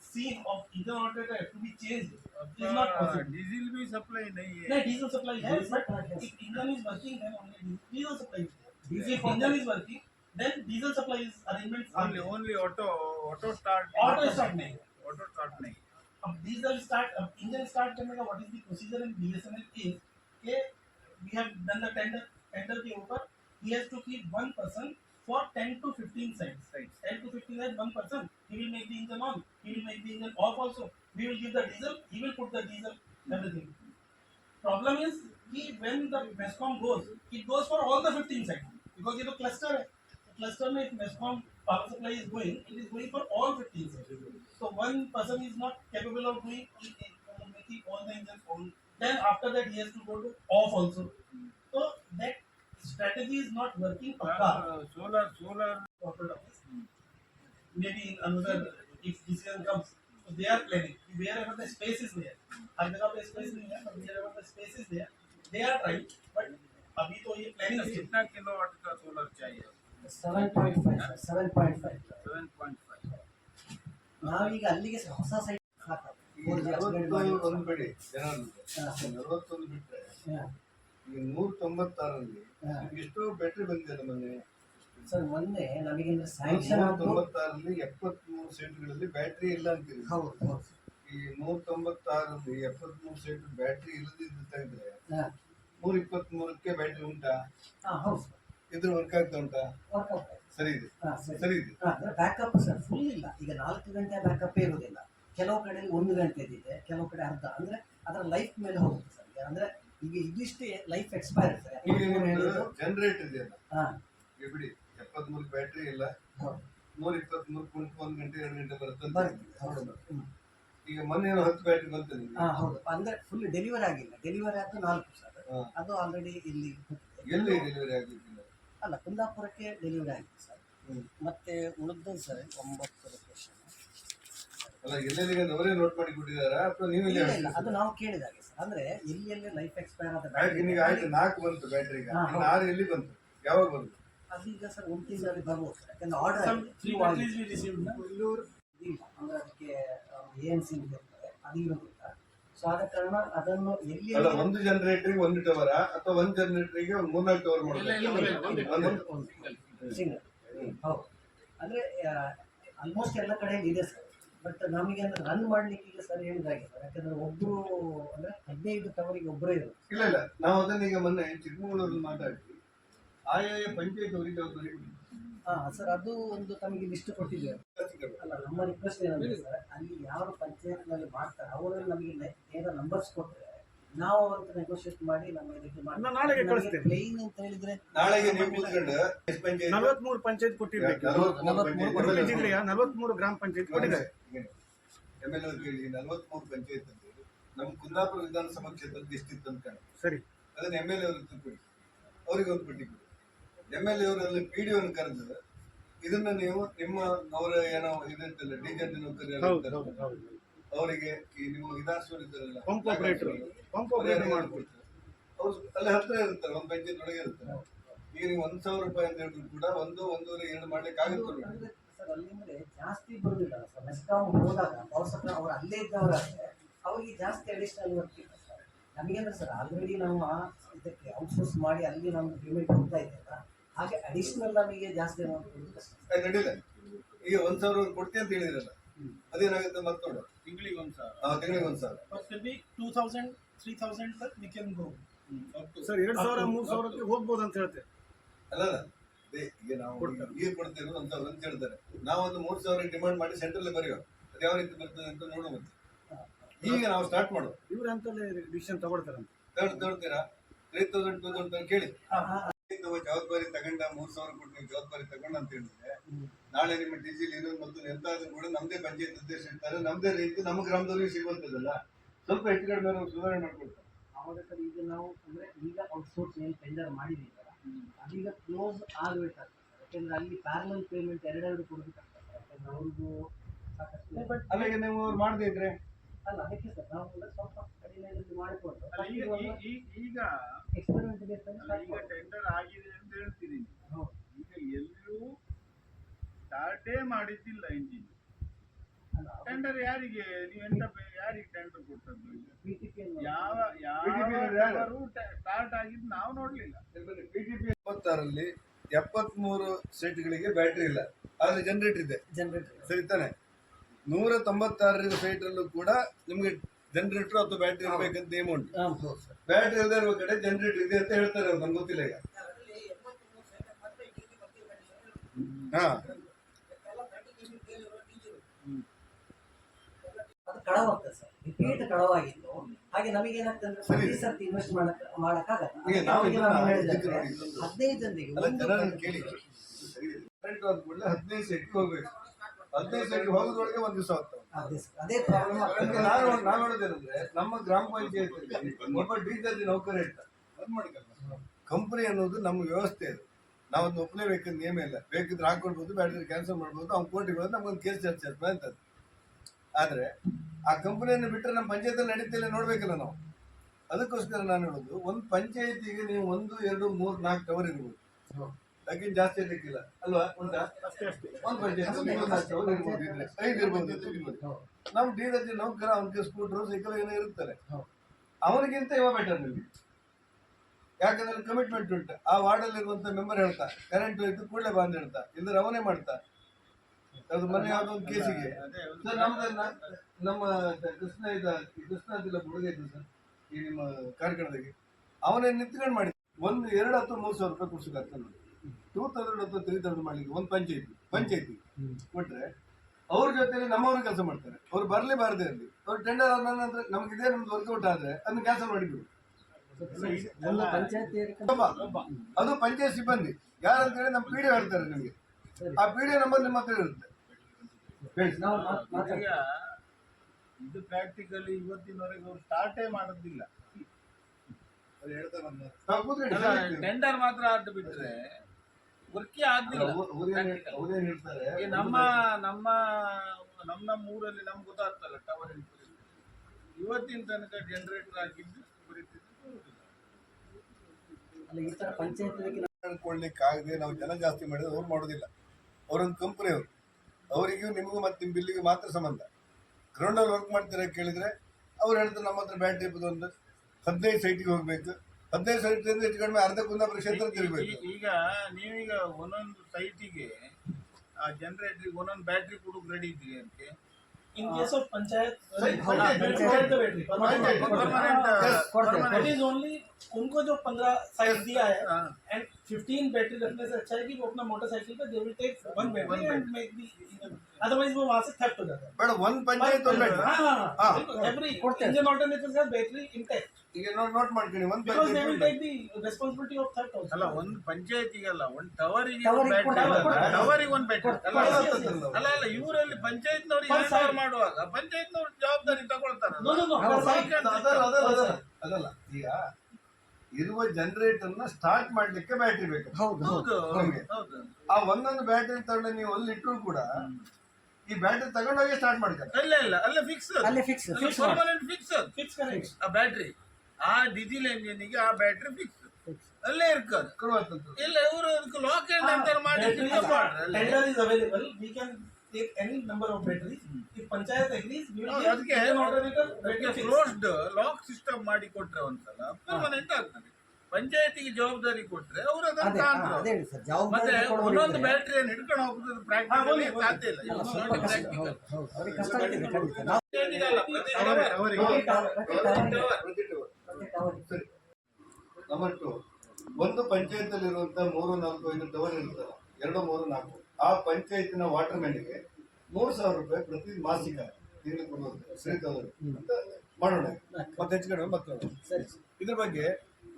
[SPEAKER 4] scene of engine alternator to be changed. Is not possible.
[SPEAKER 3] Diesel भी supply नहीं है
[SPEAKER 4] diesel supply has,
[SPEAKER 2] Diesel
[SPEAKER 4] but if engine is working, then only diesel- supply there. Engine is working, then diesel supply is arrangements are
[SPEAKER 3] only
[SPEAKER 4] there.
[SPEAKER 3] Only auto auto start
[SPEAKER 4] Auto start नहीं है।
[SPEAKER 3] Auto start नहीं
[SPEAKER 4] अब diesel start अब engine start करने का what is the procedure in BSNL is के we have done the tender tender के ऊपर ही has to keep one person for 10 to 15 sites
[SPEAKER 3] Sites.
[SPEAKER 4] 10 to 15 sites one person he will make the engine on he will make the engine off also we will give the diesel he will put the diesel everything problem is कि when the mescom goes it goes for all the 15 sites because ये तो cluster है तो Cluster में if mescom power supply is going it is going for all 15 sites so one person is not capable of doing uh, making all the engines on then after that he has to go to off also so that strategy is not working pakka
[SPEAKER 3] solar solar
[SPEAKER 4] corporate office maybe in another if decision comes so they are planning wherever the space is there हर जगह पे space नहीं है but wherever the space is there they are trying but अभी तो ये planning है
[SPEAKER 3] कितना किलोवाट का सोलर चाहिए
[SPEAKER 2] seven point five seven point five
[SPEAKER 3] seven point five
[SPEAKER 2] ನಾವೀಗ ಅಲ್ಲಿಗೆ ಹೊಸ ಸೈಟ್
[SPEAKER 5] ಹಾಕೋದು ಜನ ನಲವತ್ತೊಂದು ಒಂದು ಬಿಡಿ ಬಿಟ್ಟರೆ ಈಗ ನೂರ ತೊಂಬತ್ತಾರಲ್ಲಿ ಎಷ್ಟೋ ಬ್ಯಾಟ್ರಿ ಬಂದಿದೆ ಮೊನ್ನೆ
[SPEAKER 2] ಸರ್ ಮೊನ್ನೆ ನಮಗೆ ಸ್ಯಾಂಕ್ಷನ್
[SPEAKER 5] ತೊಂಬತ್ತಾರಲ್ಲಿ ಎಪ್ಪತ್ಮೂರು ಸೆಂಟ್ಗಳಲ್ಲಿ ಬ್ಯಾಟ್ರಿ ಇಲ್ಲ ಅಂತೀರಿ.
[SPEAKER 2] ಹೌದು
[SPEAKER 5] ಈ ನೂರ ತೊಂಬತ್ತಾರಲ್ಲಿ ಎಪ್ಪತ್ಮೂರು ಸೆಂಟ್ ಬ್ಯಾಟ್ರಿ
[SPEAKER 2] ಇಲ್ಲದಿದ್ದರೆ
[SPEAKER 5] ನೂರ ಇಪ್ಪತ್ಮೂರಕ್ಕೆ ಬ್ಯಾಟ್ರಿ ಉಂಟಾ?
[SPEAKER 2] ಹಾಂ ಹೌದು
[SPEAKER 5] ಇದ್ರ ವರ್ಕ್ ಆಗ್ತಾ ಉಂಟಾ? ಸರಿ ಇದೆ.
[SPEAKER 2] ಸರಿ.
[SPEAKER 5] ಇದೆ.
[SPEAKER 2] ಬ್ಯಾಕಪ್ ಸರ್ ಫುಲ್ ಇಲ್ಲ. ಈಗ ನಾಲ್ಕು ಗಂಟೆ ಬ್ಯಾಕಪ್ ಇರೋದಿಲ್ಲ. ಕೆಲವು ಕಡೆ ಒಂದು ಗಂಟೆ ಇದೆ ಕೆಲವು ಕಡೆ ಅರ್ಧ. ಅಂದ್ರೆ ಅದರ ಲೈಫ್ ಮೇಲೆ ಹೋಗುತ್ತೆ ಸರ್. ಅಂದ್ರೆ ಈಗ ಇದಿಷ್ಟೇ ಲೈಫ್ ಎಕ್ಸ್ಪೈರ್ ಸರ್.
[SPEAKER 5] ಜನರೇಟರ್ ಇದೆಯಲ್ಲ ಬಿಡಿ ಎಪ್ಪತ್ಮೂರು ಬ್ಯಾಟ್ರಿ ಇಲ್ಲ. ನೂರ ಇಪ್ಪತ್ಮೂರು ಕುಂಟು ಒಂದು ಗಂಟೆ ಎರಡು ಗಂಟೆ ಬರುತ್ತೆ
[SPEAKER 2] ಬರ್ತದೆ.
[SPEAKER 5] ಈಗ ಮೊನ್ನೆ ಹತ್ತು ಬ್ಯಾಟ್ರಿ ಬಂತು ನಿಮ್ಗೆ.
[SPEAKER 2] ಹೌದು. ಅಂದ್ರೆ ಫುಲ್ ಡೆಲಿವರಿ ಆಗಿಲ್ಲ. ಡೆಲಿವರಿ ಆಯ್ತು ನಾಲ್ಕು ಸರ್. ಅದು ಆಲ್ರೆಡಿ ಇಲ್ಲಿ.
[SPEAKER 5] ಎಲ್ಲಿ ಡೆಲಿವರಿ ಆಗಲಿಕ್ಕಿಲ್ಲ
[SPEAKER 2] ಅಲ್ಲ ಕುಂದಾಪುರಕ್ಕೆ ಡೆಲಿವರಿ ಆಯಿತು ಸರ್. ಮತ್ತೆ ಉಳಿದ್ದು ಸರ್ ಒಂಬತ್ತು ಲೊಕೇಶನ್
[SPEAKER 5] ಅಲ್ಲ ಎಲ್ಲೆಲ್ಲಿಗೆ ಅವರೇ ನೋಟ್ ಮಾಡಿ ಕೊಟ್ಟಿದ್ದಾರಾ? ಅಥವಾ ನೀವು
[SPEAKER 2] ಇಲ್ಲ ಇಲ್ಲ ಅದು ನಾವು ಕೇಳಿದಾಗೆ ಸರ್. ಅಂದ್ರೆ ಎಲ್ಲಿ ಎಲ್ಲಿ ಲೈಫ್ ಎಕ್ಸ್ಪೈರ್ ಆದ
[SPEAKER 5] ಬ್ಯಾಟ್ರಿ ಈಗ ಆಯ್ತು ನಾಲ್ಕು ಬಂತು ಬ್ಯಾಟ್ರಿ
[SPEAKER 2] ಈಗ. ಹೌದು.
[SPEAKER 5] ಆರು ಎಲ್ಲಿ ಬಂತು? ಯಾವಾಗ ಬಂತು?
[SPEAKER 2] ಅದೀಗ ಸರ್ ಒಂದು ತಿಂಗಳಲ್ಲಿ ಬರ್ಬೋದು ಸರ್. ಯಾಕಂದ್ರೆ ಆರ್ಡರ್ ಇಲ್ಲ ಅಂದ್ರೆ ಅದಕ್ಕೆ ಎ ಎಂ ಸಿ ಇರ್ತದೆ ಅದು ಇರೋದಿಲ್ಲ ಸೊ ಆದ ಕಾರಣ ಅದನ್ನು ಎಲ್ಲಿ
[SPEAKER 5] ಅಲ್ಲ ಒಂದು ಜನರೇಟರ್ ಒಂದು ಟವರ್ ಅಥವಾ ಒಂದು ಜನರೇಟರ್ಗೆ ಒಂದು ಮೂರ್ನಾಲ್ಕು ಟವರ್ ಮಾಡಬೇಕು.
[SPEAKER 2] ಸಿಂಗಲ್ ಹೌದು. ಅಂದ್ರೆ ಆಲ್ಮೋಸ್ಟ್ ಎಲ್ಲ ಕಡೆ ಇದೆ ಸರ್. ಬಟ್ ನಮಗೆ ಅಂದ್ರೆ ರನ್ ಮಾಡ್ಲಿಕ್ಕೆ ಈಗ ಸರ್ ಹೇಳಿದಾಗೆ ಸರ್? ಯಾಕಂದ್ರೆ ಒಬ್ರು ಅಂದ್ರೆ ಹದಿನೈದು ಟವರಿಗೆ ಒಬ್ಬರೇ ಇರೋದು
[SPEAKER 5] ಇಲ್ಲ ಇಲ್ಲ. ನಾವು ಅದನ್ನ ಈಗ ಮೊನ್ನೆ ಚಿಕ್ಕಮಗಳೂರಲ್ಲಿ ಮಾತಾಡ್ತೀವಿ ಆಯಾಯ ಪಂಚಾಯತ್ ಅವರಿಗೆ ಅವ್ರಿಗೆ.
[SPEAKER 2] ಹಾ ಸರ್ ಅದು ಒಂದು ತಮಗೆ ಲಿಸ್ಟ್ ಕೊಟ್ಟಿದ್ದೇವೆ ಅಲ್ಲ ನಮ್ಮ ರಿಕ್ವೆಸ್ಟ್ ಏನಂದ್ರೆ ಸರ್ ಅಲ್ಲಿ ಯಾವ ಪಂಚಾಯತ್ನಲ್ಲಿ ಮಾಡ್ತಾರೆ ಅವರಲ್ಲಿ ನಮಗೆ ನೇರ ನಂಬರ್ಸ್ ಕೊಟ್ಟರೆ ನಾವು ಅವ್ರ ನೆಗೋಷಿಯೇಟ್ ಮಾಡಿ ನಮ್ಮ ಇದಕ್ಕೆ
[SPEAKER 6] ನಾನು ನಾಳೆಗೆ ಕಳಿಸ್ತೇನೆ.
[SPEAKER 2] ಪ್ಲೇನ್ ಅಂತ ಹೇಳಿದ್ರೆ
[SPEAKER 5] ನಾಳೆಗೆ ನೀವು ಕೂತ್ಕೊಂಡು ಎಸ್ ಪಂಚಾಯತ್
[SPEAKER 6] ನಲವತ್ಮೂರು ಪಂಚಾಯತ್ ಕೊಟ್ಟಿರ್ಬೇಕು.
[SPEAKER 5] ನಲವತ್ಮೂರು
[SPEAKER 6] ಉಡುಪಿ ಜಿಲ್ಲೆಯ ನಲವತ್ಮೂರು ಗ್ರಾಮ ಪಂಚಾಯತ್ ಕೊಟ್ಟಿದ್ದಾರೆ
[SPEAKER 5] ಎಂ ಎಲ್ ಕೇಳಿ ನಲವತ್ಮೂರು ಪಂಚಾಯತ್ ಅಂತ ಹೇಳಿ ನಮ್ಮ ಕುಂದಾಪುರ ವಿಧಾನಸಭಾ ಕ್ಷೇತ್ರದ ಎಷ್ಟಿತ್ತು ಅಂತ
[SPEAKER 6] ಸರಿ.
[SPEAKER 5] ಅದನ್ನ ಎಂ ಎಲ್ ಎ ಅವ್ರಿಗೆ ಕೊಡಿ. ಅವರಿಗೆ ಒಂದು ಪಟ್ಟಿ ಕೊಡಿ ಎಂ ಎಲ್ ಎ ಅವರಲ್ಲಿ ಪಿ ಡಿ ಕರೆದು ಇದನ್ನ ನೀವು ನಿಮ್ಮ ಅವರ ಏನೋ ಇದೆ ಡಿಜೆಟ್ ನೌಕರಿ ಅವರಿಗೆ ಈ ನಿಮ್ಮ ವಿಧಾನಸಭೆ ಇದ್ದಾರಲ್ಲ
[SPEAKER 6] ಪಂಪ್ ಆಪರೇಟರ್ ಪಂಪ್ ಆಪರೇಟರ್ ಮಾಡ್ಕೊಡ್ತಾರೆ.
[SPEAKER 5] ಅವ್ರು ಅಲ್ಲಿ ಹತ್ರ ಇರ್ತಾರೆ ಒಂದು ಪಂಚಾಯತ್ ಒಳಗೆ ಇರ್ತಾರೆ ಈಗ ನೀವು ಒಂದ್ ಸಾವಿರ ರೂಪಾಯಿ ಅಂತ ಹೇಳಿದ್ರು ಕೂಡ ಒಂದು ಒಂದೂವರೆ ಎರಡು ಮಾಡ್ಲಿಕ್ಕೆ ಆಗುತ್ತೆ
[SPEAKER 2] ಅಂದ್ರೆ ಸರ್ ಅಲ್ಲಿ ಅಂದ್ರೆ ಜಾಸ್ತಿ ಬರುದಿಲ್ಲ. ಸರ್ ಮೆಸ್ಕಾಂ ಹೋದಾಗ ಪವರ್ ಅವ್ರು ಅಲ್ಲೇ ಇದ್ದವರಾದ್ರೆ ಅವರಿಗೆ ಜಾಸ್ತಿ ಅಡಿಷನಲ್ ವರ್ಕ್ ಇಲ್ಲ ಸರ್. ನಮಗೇಂದ್ರೆ ಸರ್ ಆಲ್ರೆಡಿ ನಾವು ಇದಕ್ಕೆ ಔಟ್ಸೋರ್ಸ್ ಮಾಡಿ ಅಲ್ಲಿ ನಮ್ಗೆ ಪೇಮೆಂಟ್ ಹೋಗ್ತಾ ಇದೆಯಲ್ಲ ಹಾಗೆ ಅಡಿಷನಲ್ ನಮಗೆ ಜಾಸ್ತಿ
[SPEAKER 5] ನಡೀಲ್ಲ ಈಗ ಒಂದ್ ಸಾವಿರ ಕೊಡ್ತೀನಿ ಅಂತ ಹೇಳಿದ್ರಲ್ಲ ಅದೇನಾಗುತ್ತೆ ಮತ್ತೆ ನೋಡು.
[SPEAKER 3] ತಿಂಗಳಿಗೆ ಒಂದು ಸಾವಿರ.
[SPEAKER 5] ತಿಂಗಳಿಗೆ ಸಾವಿರ.
[SPEAKER 4] First be two thousand we can
[SPEAKER 6] sir ಸಾವಿರ ಅಂತ
[SPEAKER 5] ಅಲ್ಲ ದೇ ಈಗ ನಾವು ಕೊಡ್ತೇವೆ ಸಾವಿರ ಹೇಳ್ತಾರೆ. ನಾವು ಒಂದು ಸಾವಿರ ಡಿಮಾಂಡ್ ಮಾಡಿ ಸೆಂಟ್ರಲ್ಲಿ ಬರೆಯೋ ಅದು ಯಾವ ರೀತಿ ಬರ್ತದೆ ಅಂತ ನೋಡುವ ಈಗ ನಾವು ಸ್ಟಾರ್ಟ್ ಮಾಡೋದು.
[SPEAKER 6] ಇವ್ರ ಅಂತಲೇ ಡಿಸಿಷನ್ ತಗೊಳ್ತಾರಂತ.
[SPEAKER 5] ತಗೊಳ್ತೀರಾ? ತ್ರೀ ತೌಸಂಡ್ ಟೂ ತೌಸಂಡ್ ಕೇಳಿ. ನೀವು ಜವಾಬ್ದಾರಿ ತಗೊಂಡ ಮೂರ್ ಸಾವಿರ ಕೊಟ್ಟು ನೀವು ಜವಾಬ್ದಾರಿ ತಗೊಂಡ ಅಂತ ಹೇಳಿದ್ರೆ ನಾಳೆ ನಿಮ್ಮ ಡೀಸೆಲ್ ಇನ್ನೊಂದು ಮತ್ತು ಎಂತಾದ್ರೂ ಕೂಡ ನಮ್ದೇ ಪಂಚಾಯತ್ ಅಧ್ಯಕ್ಷ ಇರ್ತಾರೆ ನಮ್ದೇ ರೈತ ನಮ್ಮ ಗ್ರಾಮದವ್ರಿಗೆ ಸಿಗುವಂತದಲ್ಲ ಸ್ವಲ್ಪ ಹೆಚ್ಚು ಕಡಿಮೆ ನಾವು ಸುಧಾರಣೆ ಮಾಡ್ಕೊಡ್ತಾರೆ.
[SPEAKER 2] ಆವಾಗ ಸರ್ ಈಗ ನಾವು ಅಂದ್ರೆ ಈಗ ಔಟ್ಸೋರ್ಸ್ ಏನು ಟೆಂಡರ್ ಮಾಡಿದೀವಲ್ಲ ಅದೀಗ ಕ್ಲೋಸ್ ಆಗ್ಬೇಕಾಗ್ತದೆ ಯಾಕಂದ್ರೆ ಅಲ್ಲಿ ಪ್ಯಾರಲಲ್ ಪೇಮೆಂಟ್ ಎರಡೆರಡು ಕೊಡ್ಬೇಕಾಗ್ತದೆ ಯಾಕಂದ್ರೆ ಅವ್ರಿಗೂ ಸಾಕಷ್ಟು
[SPEAKER 5] ಅಲ್ಲ ಈಗ ನೀವು ಅವ್ರು ಮಾಡದೇ ಇದ್ರೆ
[SPEAKER 2] ಅಲ್ಲ ಅದಕ್ಕೆ ಸರ್ ನಾವು ಸ್ವಲ್ಪ ಮಾಡಿಕೊಂಡು
[SPEAKER 3] ಈಗ ಈಗ
[SPEAKER 2] ಎಕ್ಸ್ಪೆರಿಮೆಂಟ್
[SPEAKER 3] ಈಗ ಟೆಂಡರ್ ಆಗಿದೆ ಅಂತ
[SPEAKER 2] ಹೇಳ್ತಿದ್ದೀನಿ
[SPEAKER 3] ಈಗ ಎಲ್ಲರೂ ಸ್ಟಾರ್ಟೇ ಮಾಡಿದ್ದಿಲ್ಲ ಇಂಜಿನ್ ಟೆಂಡರ್ ಯಾರಿಗೆ? ನೀವು ಎಂತ ಯಾರಿಗೆ ಟೆಂಡರ್ ಕೊಟ್ಟದ್ದು? ಯಾವ
[SPEAKER 5] ಯಾರು?
[SPEAKER 3] ಯಾವ ಸ್ಟಾರ್ಟ್ ಆಗಿದ್ದು ನಾವು ನೋಡ್ಲಿಲ್ಲ.
[SPEAKER 5] ಪಿಟಿಪಿ ಎಪ್ಪತ್ತಾರಲ್ಲಿ ಎಪ್ಪತ್ಮೂರು ಸೀಟ್ಗಳಿಗೆ ಬ್ಯಾಟ್ರಿ ಇಲ್ಲ. ಆದ್ರೆ ಜನರೇಟರ್ ಇದೆ.
[SPEAKER 2] ಜನರೇಟರ್
[SPEAKER 5] ಸರಿ ತಾನೆ? ನೂರ ತೊಂಬತ್ತಾರರಿಂದ ಫೈಟ್ರಲ್ಲೂ ಕೂಡ ನಿಮಗೆ ಜನರೇಟರ್ ಅಥವಾ ಬ್ಯಾಟ್ರಿ ಇರಬೇಕಂತ ನೇಮ್ ಉಂಟು. ಬ್ಯಾಟ್ರಿ ಇಲ್ಲದೆ ಇರುವ ಕಡೆ ಜನರೇಟರ್ ಇದೆ ಅಂತ ಹೇಳ್ತಾರೆ ಅವ್ರು ನಮ್ಗೆ ಗೊತ್ತಿಲ್ಲ ಈಗ. ಹಾ.
[SPEAKER 2] ಕಳವಾಗಿದ್ದು ಹಾಗೆ ನಮಗೆ ಏನಾಗ್ತದೆ ಪ್ರತಿ ಸರ್ತಿ ಇನ್ವೆಸ್ಟ್ ಮಾಡಕ್ ಮಾಡಕ್ಕಾಗಲ್ಲ. ಹದಿನೈದು ಜನರಿಗೆ
[SPEAKER 5] ಹದಿನೈದು ಸೈಟ್ಗೆ ಹೋಗ್ಬೇಕು. ಹದಿನೈದು ಸೈಡ್ ಹೋಗೋದ್ರೊಳಗೆ ಒಂದು ದಿವಸ ಆಗ್ತವೆ
[SPEAKER 2] ಅದೇ ಪ್ರಾಬ್ಲಮ್
[SPEAKER 5] ನಾನು ನಾನು ಹೇಳೋದೇನಂದ್ರೆ ನಮ್ಮ ಗ್ರಾಮ ಪಂಚಾಯತ್ ಒಬ್ಬ ಡೀಸಲ್ಲಿ ನೌಕರ ಇರ್ತಾರೆ. ಕಂಪನಿ ಅನ್ನೋದು ನಮ್ಮ ವ್ಯವಸ್ಥೆ ಅದು. ನಾವೊಂದು ಒಪ್ಪಲೇಬೇಕಂತ ನಿಯಮ ಇಲ್ಲ. ಬೇಕಿದ್ರೆ ಹಾಕೊಳ್ಬೋದು ಬ್ಯಾಟ್ರಿ ಕ್ಯಾನ್ಸಲ್ ಮಾಡ್ಬೋದು ಅವ್ನು ಕೋರ್ಟಿಗೆ ಹೋದ್ರೆ ನಮ್ಗೊಂದು ಕೇಸ್ ಚರ್ಚೆ ಆಗ್ತದೆ ಅಂತದ್ದು ಆದ್ರೆ ಆ ಕಂಪನಿಯನ್ನು ಬಿಟ್ಟರೆ ನಮ್ಮ ಪಂಚಾಯತ್ ನಡೀತಿಲ್ಲ ನೋಡ್ಬೇಕಲ್ಲ ನಾವು. ಅದಕ್ಕೋಸ್ಕರ ನಾನು ಹೇಳೋದು ಒಂದು ಪಂಚಾಯತಿಗೆ ನೀವು ಒಂದು ಎರಡು ಮೂರು ನಾಲ್ಕು ಟವರ್ ಇರ್ಬೋದು. ಅದಕ್ಕಿಂತ ಜಾಸ್ತಿ ಅದಕ್ಕಿಲ್ಲ ಅಲ್ವಾ? ಉಂಟಾ
[SPEAKER 6] ಅಷ್ಟೇ ಅಷ್ಟೇ.
[SPEAKER 5] ಒಂದು ಪಂಚಾಯತ್ ಐದು ಇರ್ಬೋದು ನಮ್ಮ ಡಿ ನೌಕರ ಅವನಿಗೆ ಸ್ಕೂಟರ್ ಸೈಕಲ್ ಏನೋ
[SPEAKER 2] ಇರುತ್ತಾರೆ.
[SPEAKER 5] ಅವನಿಗಿಂತ ಇವ ಬೆಟರ್ ನಿಮಗೆ? ಯಾಕಂದ್ರೆ ಕಮಿಟ್ಮೆಂಟ್ ಉಂಟು. ಆ ವಾರ್ಡಲ್ಲಿ ಇರುವಂತ ಮೆಂಬರ್ ಹೇಳ್ತಾ ಕರೆಂಟ್ ಹೋಯ್ತು ಕೂಡಲೇ ಬಂದ್ ಹೇಳ್ತಾ. ಇಲ್ಲದ್ರೆ ಅವನೇ ಮಾಡ್ತಾ. ಅದು ಮನೆ ಯಾವ್ದೋ ಒಂದು ಕೇಸಿಗೆ. ಸರ್ ನಮ್ದನ್ನ ನಮ್ಮ ಕೃಷ್ಣ ಇದ್ದ ಕೃಷ್ಣ ಅಂತಿಲ್ಲ ಹುಡುಗ ಇದ್ದು ಸರ್ ಈ ನಿಮ್ಮ ಕಾರ್ಕಳದಾಗೆ ಅವನೇ ನಿಂತ್ಕೊಂಡು ಮಾಡಿ ಒಂದು ಎರಡು ಹತ್ತು ಮೂರು ಸಾವಿರ ರೂಪಾಯಿ ಕೊಡ್ಸಕ್ಕಾಗ್ತದೆ ನೋಡಿ ಟೂ ತೌಸಂಡ್ ಅಥವಾ ತ್ರೀ ತೌಸಂಡ್ ಮಾಡ್ಲಿಕ್ಕೆ ಒಂದು ಪಂಚಾಯತಿ ಪಂಚಾಯತಿ. ಕೊಟ್ರೆ ಅವ್ರ ಜೊತೆಲಿ ನಮ್ಮವ್ರು ಕೆಲಸ ಮಾಡ್ತಾರೆ. ಅವ್ರು ಬರಲೇಬಾರದೇ ಇರಲಿ ಅವ್ರು ಟೆಂಡರ್ ಆದ ನಂತರ ನಮ್ಗೆ ಇದೇ ನಮ್ದು ವರ್ಕೌಟ್ ಆದ್ರೆ ಅದನ್ನ ಕ್ಯಾನ್ಸಲ್ ಮಾಡಿಬಿಡು.
[SPEAKER 2] ಎಲ್ಲ ಪಂಚಾಯತಿ
[SPEAKER 5] ಒಬ್ಬ ಅದು ಪಂಚಾಯತ್ ಸಿಬ್ಬಂದಿ. ಯಾರಂತ ಹೇಳಿ ನಮ್ಮ ಪಿ ಡಿ ಹೇಳ್ತಾರೆ ನಿಮಗೆ. ಆ ಪಿ ಡಿ ನಂಬರ್ ನಿಮ್ಮ ಹತ್ರ ಇರುತ್ತೆ.
[SPEAKER 1] ಇದು ಪ್ರಾಕ್ಟಿಕಲಿ ಇವತ್ತಿನವರೆಗೆ ಅವ್ರು ಸ್ಟಾರ್ಟೇ ಮಾಡೋದಿಲ್ಲ. ಟೆಂಡರ್ ಮಾತ್ರ ಆದ್ ಬಿಟ್ರೆ ವರ್ಕೇ ಆಗ್ಲಿಲ್ಲ. ಈ ನಮ್ಮ ನಮ್ಮ ನಮ್ಮ ನಮ್ಮ ಊರಲ್ಲಿ ನಮ್ಗೆ ಗೊತ್ತಾಗ್ತಲ್ಲ ಟವರ್ ಇವತ್ತಿನ ತನಕ ಜನರೇಟರ್ ಆಗಿದ್ದು ಬರೀತಿದ್ದು
[SPEAKER 5] ಅನ್ಕೊಳ್ಲಿಕ್ಕಾಗದೆ ನಾವು ಜನ ಜಾಸ್ತಿ ಮಾಡಿದ್ರೆ ಅವ್ರು ಮಾಡೋದಿಲ್ಲ. ಅವರೊಂದು ಕಂಪನಿ ಅವರು. ಅವರಿಗೂ ನಿಮಗೂ ಮತ್ತೆ ನಿಮ್ಮ ಬಿಲ್ಲಿಗೆ ಮಾತ್ರ ಸಂಬಂಧ. ಗ್ರೌಂಡಲ್ಲಿ ವರ್ಕ್ ಮಾಡ್ತೀರಾ ಕೇಳಿದ್ರೆ ಅವ್ರು ಹೇಳ್ತಾರೆ ನಮ್ಮ ಹತ್ರ ಬ್ಯಾಟ್ರಿ ಇರ್ಬೋದು ಒಂದು. ಹದಿನೈದು ಸೈಟಿಗೆ ಹೋಗ್ಬೇಕು. ಹದಿನೈದು ಸೈಟ್ ಅಂದ್ರೆ ಹೆಚ್ಚು ಕಡಿಮೆ ಅರ್ಧ ಕುಂದಾಪುರ ಕ್ಷೇತ್ರ ತಿರುಗಬೇಕು
[SPEAKER 1] ಈ- ಈಗ ನೀವೀಗ ಒಂದೊಂದು ಸೈಟಿಗೆ ಆ ಜನರೇಟರ್ ಒಂದೊಂದು ಬ್ಯಾಟ್ರಿ ಕೊಡೋಕೆ ರೆಡಿ ಇದ್ದೀರಿ ಅದಕ್ಕೆ
[SPEAKER 4] In case of panchayat,
[SPEAKER 1] Right,
[SPEAKER 4] हाँ,
[SPEAKER 1] panchayat,
[SPEAKER 4] they
[SPEAKER 2] panchayat.
[SPEAKER 4] provide the battery.
[SPEAKER 5] Panchayat,
[SPEAKER 1] Permanent,
[SPEAKER 5] Yes,
[SPEAKER 2] ಕೊಡ್ತೇವೆ,
[SPEAKER 4] That
[SPEAKER 1] permanent.
[SPEAKER 4] is only उनको जो पंद्रह साइज दिया है
[SPEAKER 1] हाँ।
[SPEAKER 4] एंड फिफ्टीन बैटरी रखने से अच्छा है कि वो अपना मोटरसाइकिल पे they will take one
[SPEAKER 1] One
[SPEAKER 4] battery and
[SPEAKER 1] battery.
[SPEAKER 4] Make the otherwise वो वहां से थेफ्ट हो जाता है
[SPEAKER 5] ಬೇಡ ಒಂದು ಪಂಚಾಯತ್ ಒಂದು ಬ್ಯಾಟ್ರಿ
[SPEAKER 4] हाँ हाँ
[SPEAKER 5] हाँ,
[SPEAKER 4] हाँ एवरी
[SPEAKER 2] ಕೊಡ್ತೇವೆ.
[SPEAKER 4] इंजन ऑल्टरनेटिव का बैटरी इंटैक्ट
[SPEAKER 5] ಈಗ ನೋಟ್ ನೋಟ್ ಮಾಡ್ಕೊಳ್ಳಿ ಒಂದು
[SPEAKER 4] because they will
[SPEAKER 5] panchayat
[SPEAKER 4] take the responsibility of theft also
[SPEAKER 1] ಅಲ್ಲ ಒಂದು ಪಂಚಾಯತಿಗಲ್ಲ ಒಂದು ಟವರಿಗೆ
[SPEAKER 2] Tower ಗೆ
[SPEAKER 1] ಬ್ಯಾಟ್ರಿ
[SPEAKER 2] ಕೊಡ್ತಾರೆ,
[SPEAKER 4] ಕೊಡ್ತಾರೆ.
[SPEAKER 1] ಟವರಿಗೆ ಒಂದು ಬ್ಯಾಟ್ರಿ ಅಲ್ಲ
[SPEAKER 4] ಕೊಡ್ತಾರೆ.
[SPEAKER 1] ಅಲ್ಲ, ಅಲ್ಲ ಅಲ್ಲ ಇವರಲ್ಲಿ ಪಂಚಾಯತ್ನವ್ರಿಗೆ
[SPEAKER 4] Per
[SPEAKER 1] ಹ್ಯಾಂಡ್
[SPEAKER 4] side.
[SPEAKER 1] ಮಾಡುವಾಗ ಪಂಚಾಯತ್ನವ್ರು ಜವಾಬ್ದಾರಿ ತಗೊಳ್ತಾರ
[SPEAKER 4] no no no
[SPEAKER 5] ಅದಲ್ಲ,
[SPEAKER 4] per side.
[SPEAKER 5] ಅದಲ್ಲ, ಅದಲ್ಲ, ಅದಲ್ಲ. ಅದಲ್ಲ ಈಗ ಇರುವ ಜನರೇಟರ್ನ ಸ್ಟಾರ್ಟ್ ಮಾಡ್ಲಿಕ್ಕೆ ಬ್ಯಾಟ್ರಿ ಬೇಕು.
[SPEAKER 2] ಹೌದು ಹೌದು
[SPEAKER 1] ಹೌದು.
[SPEAKER 5] ನಮ್ಗೆ.
[SPEAKER 1] ಹೌದು.
[SPEAKER 5] ಆ ಒಂದೊಂದು ಬ್ಯಾಟ್ರಿ ತಗೊಂಡು ನೀವು ಅಲ್ಲಿ ಇಟ್ಟರು ಕೂಡ ಈ ಬ್ಯಾಟ್ರಿ ತಗೊಂಡೋಗಿ ಸ್ಟಾರ್ಟ್ ಮಾಡ್ತಾರೆ.
[SPEAKER 1] ಅಲ್ಲ ಇಲ್ಲ ಅಲ್ಲ ಫಿಕ್ಸ್
[SPEAKER 2] ಅಲ್ಲ fix
[SPEAKER 1] fix permanent
[SPEAKER 4] fix fix
[SPEAKER 1] ಆ ಬ್ಯಾಟ್ರಿ ಆ ಡೀಸೆಲ್ ಎಂಜಿನ್ಗೆ ಆ ಬ್ಯಾಟ್ರಿ ಫಿಕ್ಸ್ ಅಲ್ಲೇ ಇರ್ಕದು.
[SPEAKER 5] ಕೊಡುವಂಥದ್ದು
[SPEAKER 1] ಇಲ್ಲ ಇವರು ಅದಕ್ಕೆ ಲಾಕ್ ಅಂತ ಮಾಡಿ ಅಲ್ಲೇ.
[SPEAKER 4] tender can available. We can take any number of batteries if panchayat agrees we will give
[SPEAKER 1] ಅದಕ್ಕೆ
[SPEAKER 4] engine alternator battery fix.
[SPEAKER 1] Closed lock system ಮಾಡಿ ಕೊಟ್ರೆ ಒಂದ್ಸಲ ಪರ್ಮನೆಂಟ್ ಆಗ್ತದೆ. ಪಂಚಾಯತಿಗೆ ಜವಾಬ್ದಾರಿ ಕೊಟ್ರೆ ಅವ್ರು ಅದನ್ನ
[SPEAKER 2] ಅದೇ ಹಾ,
[SPEAKER 1] ತಾಂದ್ರು.
[SPEAKER 2] ಅದೇ ಹೇಳಿ ಸರ್
[SPEAKER 1] ಮತ್ತೆ
[SPEAKER 2] ಜವಾಬ್ದಾರಿ
[SPEAKER 1] ಒಂದೊಂದು ಬ್ಯಾಟ್ರಿಯನ್ನು ಹಿಡ್ಕೊಂಡು ಹೋಗುದು ಪ್ರಾಕ್ಟಿಕಲ್ ಸಾಧ್ಯ ಇಲ್ಲ.
[SPEAKER 2] ಅಲ್ಲ,
[SPEAKER 1] ಇದು
[SPEAKER 2] ಸ್ವಲ್ಪ
[SPEAKER 1] ನೋಡಿ practical.
[SPEAKER 2] ಹೌದು ಹೌದು ಅವ್ರಿಗೆ ಕಷ್ಟ ಆಗ್ತದೆ ಖಂಡಿತ. ನಾವು
[SPEAKER 1] ಏನಿದಲ್ಲ, ಪ್ರತಿ
[SPEAKER 6] ಅವರೇ-
[SPEAKER 1] tower-
[SPEAKER 6] ಅವರಿಗೆ.
[SPEAKER 2] ಪ್ರತಿ ಟವರ್- ಪ್ರತಿ ಟವರ್ಗೆ-
[SPEAKER 5] ಪ್ರತಿ tower.
[SPEAKER 2] ಪ್ರತಿ ಟವರ್ಗೆ
[SPEAKER 5] ಸರಿ. ನಂಬರ್ ಟು ಒಂದು ಪಂಚಾಯತ್ ಅಲ್ಲಿ ಇರುವಂತ ಮೂರು ನಾಲ್ಕು ಐದು ಟವರ್ ಎರಡು ಮೂರು ನಾಲ್ಕು. ಆ ಪಂಚಾಯತಿನ ವಾಟರ್ ಮ್ಯಾನಿಗೆ ಮೂರು ಸಾವಿರ ರೂಪಾಯಿ ಪ್ರತಿ ಮಾಸಿಕ ತಿಂಗಳು ಕೊಡೋದು ಅಂತ ಮಾಡೋಣ. ಮತ್ತೆ ಹೆಚ್ಚು ಕಡಿಮೆ ಮತ್ತೆ
[SPEAKER 2] ಸರಿ.
[SPEAKER 5] ಇದ್ರ ಬಗ್ಗೆ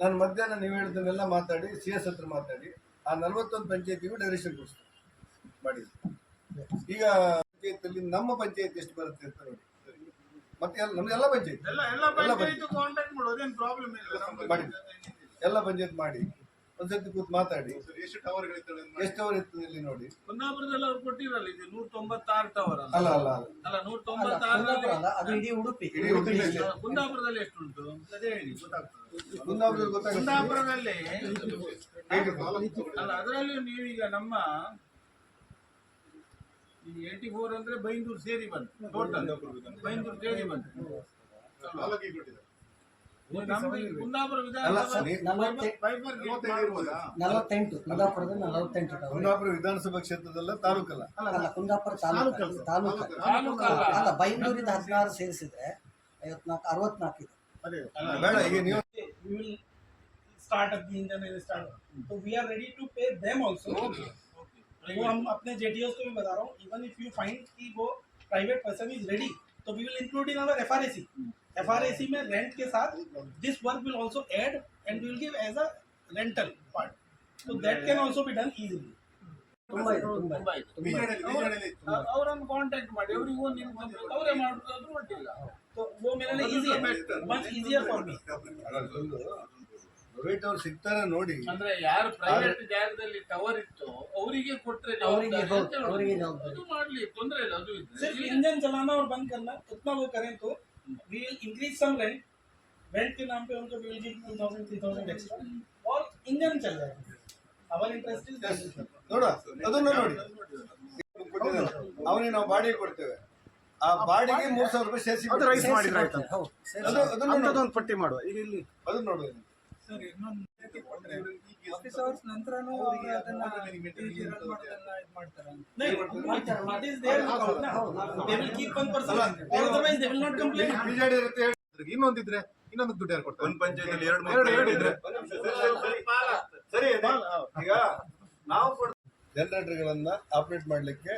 [SPEAKER 5] ನಾನು ಮಧ್ಯಾಹ್ನ ನೀವು ಹೇಳಿದ್ದನ್ನೆಲ್ಲ ಮಾತಾಡಿ ಸಿ ಎಸ್ ಹತ್ರ ಮಾತಾಡಿ ಆ ನಲವತ್ತೊಂದು ಪಂಚಾಯತಿಗೂ ಡೈರೆಕ್ಷನ್ ಕೊಡಿಸ್ತೀನಿ. ಮಾಡಿ. ಈಗ ಪಂಚಾಯತಲ್ಲಿ ನಮ್ಮ ಪಂಚಾಯತ್ ಎಷ್ಟು ಬರುತ್ತೆ ಅಂತ ನೋಡಿ. ಮತ್ತೆ ಎಲ್ಲ ನಮ್ದೆಲ್ಲ ಪಂಚಾಯತ್.
[SPEAKER 1] ಎಲ್ಲ ಪಂಚಾಯತ್ ಕಾಂಟ್ಯಾಕ್ಟ್ ಮಾಡೋದು ಪ್ರಾಬ್ಲಮ್ ಇಲ್ಲ.
[SPEAKER 5] ಮಾಡಿ. ಎಲ್ಲ ಪಂಚಾಯತ್ ಮಾಡಿ. ಒಂದ್ಸತಿ ಕೂತ್ ಮಾತಾಡಿ. ಎಷ್ಟು ಟವರ್ ಎಷ್ಟು ಟವರ್ ಇರ್ತದೆ ಇಲ್ಲಿ ನೋಡಿ.
[SPEAKER 1] ಕುಂದಾಪುರದಲ್ಲಿ ಅವ್ರು ಕೊಟ್ಟಿರಲ್ಲ ಇದು ನೂರ ತೊಂಬತ್ತಾರು ಟವರ್ ಅಲ್ಲ
[SPEAKER 5] ಅಲ್ಲ ಅಲ್ಲ.
[SPEAKER 1] ನೂರ
[SPEAKER 2] ಅಲ್ಲ,
[SPEAKER 1] ತೊಂಬತ್ತಾರು
[SPEAKER 2] ಅದು ಇಡೀ ಉಡುಪಿ.
[SPEAKER 1] ಕುಂದಾಪುರದಲ್ಲಿ ಎಷ್ಟು ಉಂಟು ಅದೇ ಹೇಳಿ. ಗೊತ್ತಾಗ್ತದೆ
[SPEAKER 5] ಕುಂದಾಪುರ
[SPEAKER 1] ಕುಂದಾಪುರದಲ್ಲಿ? ಅಲ್ಲ ಅದರಲ್ಲಿಯೂ ನೀವೀಗ ನಮ್ಮ ಈ ಏಯ್ಟಿ ಫೋರ್ ಅಂದ್ರೆ ಬೈಂದೂರು ಸೇರಿ ಬಂತು ಟೋಟಲ್ ಬೈಂದೂರು ಸೇರಿ ಬಂತು. ಈ
[SPEAKER 2] ನಲವತ್ತೆಂಟು ಕುಂದಾಪುರದ ನಲವತ್ತೆಂಟು ಟವರ್
[SPEAKER 5] ಕುಂದಾಪುರ ವಿಧಾನಸಭಾ ಕ್ಷೇತ್ರದಲ್ಲ ತಾಲೂಕಲ್ಲ
[SPEAKER 2] ಅಲ್ಲ ಕುಂದಾಪುರ ತಾಲೂಕು ತಾಲೂಕು
[SPEAKER 1] ತಾಲೂಕು ಅಲ್ಲ.
[SPEAKER 2] ಅಲ್ಲ ಬೈಂದೂರಿಂದ ಹದಿನಾರು ಸೇರಿಸಿದ್ರೆ ಐವತ್ನಾಲ್ಕು ಅರವತ್ನಾಲ್ಕು ಇದೆ
[SPEAKER 5] ಬೇಡ ಈಗ ನೀವು
[SPEAKER 4] we will start up the engine and start so we are ready to pay them also वो हम अपने JTOs को भी बता रहा हूँ इवन इफ यू फाइंड कि वो प्राइवेट पर्सन इज रेडी तो we will include in our FRAC FRAC में रेंट के साथ this work will also add and we will give as a rental part so that can also be done easily
[SPEAKER 2] ತುಂಬಾ ಇದೆ ತುಂಬಾ
[SPEAKER 1] ತುಂಬಾ
[SPEAKER 2] ಇದೆ.
[SPEAKER 1] ಇದೆ. ಅವ್ರ- ಅವ್ರನ್ನ ಕಾಂಟ್ಯಾಕ್ಟ್ ಮಾಡಿ ಅವರಿಗೂ ಒಂದು ಇನ್ಕಮ್ ಅವರೇ ಮಾಡೋದು ಒಟ್ಟಿಲ್ಲ
[SPEAKER 4] तो वो मेरे लिए easy है much easier for me
[SPEAKER 5] private ಅವ್ರು ಸಿಗ್ತಾರೆ ನೋಡಿ
[SPEAKER 1] ಅಂದ್ರೆ ಯಾರು ಪ್ರೈವೇಟ್ ಜಾಗದಲ್ಲಿ ಟವರ್ ಇತ್ತು ಅವರಿಗೆ ಕೊಟ್ರೆ
[SPEAKER 2] ಅವರಿಗೆ
[SPEAKER 1] ಜವಾಬ್ದಾರಿ
[SPEAKER 2] ಹೌದು,
[SPEAKER 1] ಅಂತ ಹೇಳೋದು.
[SPEAKER 2] ಅವರಿಗೆ ಜವಾಬ್ದಾರಿ.
[SPEAKER 1] ಅದು ಮಾಡ್ಲಿ ತೊಂದ್ರೆ ಇಲ್ಲ ಅದು ಇದ್ರೆ.
[SPEAKER 4] सिर्फ इंजन चलाना और बंद करना उतना वो करें तो we will increase some rent rent के नाम पे उनको will give two thousand three thousand extra और इंजन चल जाएगा अवर इंटरेस्ट इज
[SPEAKER 5] ನೋಡ ಅದನ್ನ ನೋಡಿ ಅವನಿಗೆ ನಾವು ಬಾಡಿಗೆ ಕೊಡ್ತೇವೆ ಆ ಬಾಡಿಗೆ ಮೂರ್ ಸಾವಿರ ರೂಪಾಯಿ ಸೇರಿಸಿ
[SPEAKER 6] ಅದು ರೈಸ್ ಮಾಡಿದ್ರೆ ಆಯ್ತು
[SPEAKER 2] ಹೌದು
[SPEAKER 5] ಅದು ಅದನ್ನ ನೋಡು.
[SPEAKER 6] ಅಂಥದ್ದೊಂದು ಪಟ್ಟಿ ಮಾಡುವ ಈಗ ಇಲ್ಲಿ
[SPEAKER 5] ಅದನ್ನ ನೋಡು
[SPEAKER 3] ಸರ್ ಇನ್ನೊಂದು
[SPEAKER 6] ಇನ್ನೊಂದಿದ್ರೆ ಇನ್ನೊಂದು ದುಡ್ಡು ಯಾರು ಕೊಡ್ತಾರೆ?
[SPEAKER 7] ಒಂದು ಪಂಚಾಯತ್ ಎರಡು
[SPEAKER 6] ಎರಡು ಹೇಳಿದ್ರೆ ಇದ್ರೆ.
[SPEAKER 5] ಸರಿ ಈಗ ನಾವು ಜನರೇಟರ್ಗಳನ್ನ ಆಪರೇಟ್ ಮಾಡ್ಲಿಕ್ಕೆ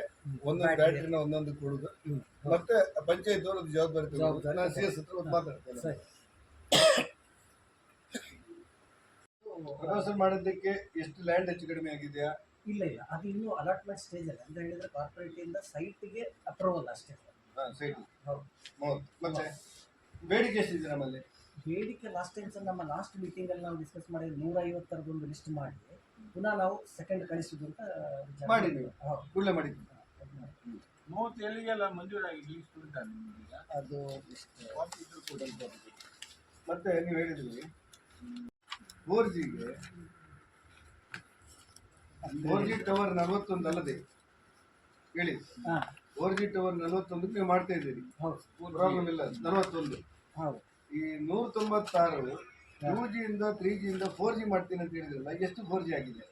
[SPEAKER 5] ಒಂದೊಂದು ಬ್ಯಾಟ್ರಿನ ಒಂದೊಂದು ಕೊಡುದು. ಮತ್ತೆ ಪಂಚಾಯತ್ ಅವರದ್ದು ಜವಾಬ್ದಾರಿ ನಾನು ಮಾತಾಡ್ತೇನೆ.
[SPEAKER 2] ಸರಿ
[SPEAKER 5] ಪ್ರಮೋಷನ್ ಮಾಡೋದಕ್ಕೆ ಎಷ್ಟು ಲ್ಯಾಂಡ್ ಹೆಚ್ಚು ಕಡಿಮೆ ಆಗಿದೆಯಾ?
[SPEAKER 2] ಇಲ್ಲ ಇಲ್ಲ. ಅದು ಇನ್ನೂ ಅಲಾಟ್ಮೆಂಟ್ ಸ್ಟೇಜ್ ಅಲ್ಲಿ. ಅಂತ ಹೇಳಿದ್ರೆ ಕಾರ್ಪೊರೇಟ್ ಇಂದ ಸೈಟ್ಗೆ ಅಪ್ರೂವಲ್ ಅಷ್ಟೇ
[SPEAKER 5] ಸೈಟ್ ಮತ್ತೆ ಬೇಡಿಕೆ ಎಷ್ಟಿದೆ ನಮ್ಮಲ್ಲಿ?
[SPEAKER 2] ಬೇಡಿಕೆ ಲಾಸ್ಟ್ ಟೈಮ್ ಸರ್ ನಮ್ಮ ಲಾಸ್ಟ್ ಮೀಟಿಂಗ್ ಅಲ್ಲಿ ನಾವು ಡಿಸ್ಕಸ್ ಮಾಡಿ ನೂರ ಐವತ್ತರದ್ದು ಒಂದು ಲಿಸ್ಟ್ ಮಾಡಿ ಪುನಃ ನಾವು ಸೆಕೆಂಡ್ ಕಳಿಸಿದ್ದು ಅಂತ ಮಾಡಿದ್ವಿ.
[SPEAKER 5] ಕೂಡಲೇ ಮಾಡಿದ್ವಿ.
[SPEAKER 3] ಮೂವತ್ತು ಎಲ್ಲಿಗೆಲ್ಲ ಮಂಜೂರಾಗಿ
[SPEAKER 2] ಅದು
[SPEAKER 5] ಮತ್ತೆ ನೀವು ಹೇಳಿದ್ರಿ. ಫೋರ್ ಜಿಗೆ ಫೋರ್ ಜಿ ಟವರ್ ನಲವತ್ತೊಂದು ಅಲ್ಲದೆ ಹೇಳಿ.
[SPEAKER 2] ಹಾ.
[SPEAKER 5] ಫೋರ್ ಜಿ ಟವರ್ ನಲವತ್ತೊಂದಕ್ಕೆ ನೀವು ಮಾಡ್ತಾ ಇದ್ದೀರಿ.
[SPEAKER 2] ಹೌದು.
[SPEAKER 5] ಪ್ರಾಬ್ಲಮ್ ಇಲ್ಲ ನಲವತ್ತೊಂದು.
[SPEAKER 2] ಹೌದು.
[SPEAKER 5] ಈ ನೂರ ತೊಂಬತ್ತಾರು ಟೂ ಜಿ ಇಂದ ತ್ರೀ ಜಿ ಇಂದ ಫೋರ್ ಜಿ ಮಾಡ್ತೀನಿ ಅಂತ ಹೇಳಿದ್ರಲ್ಲ ಎಷ್ಟು ಫೋರ್ ಜಿ ಆಗಿದೆ?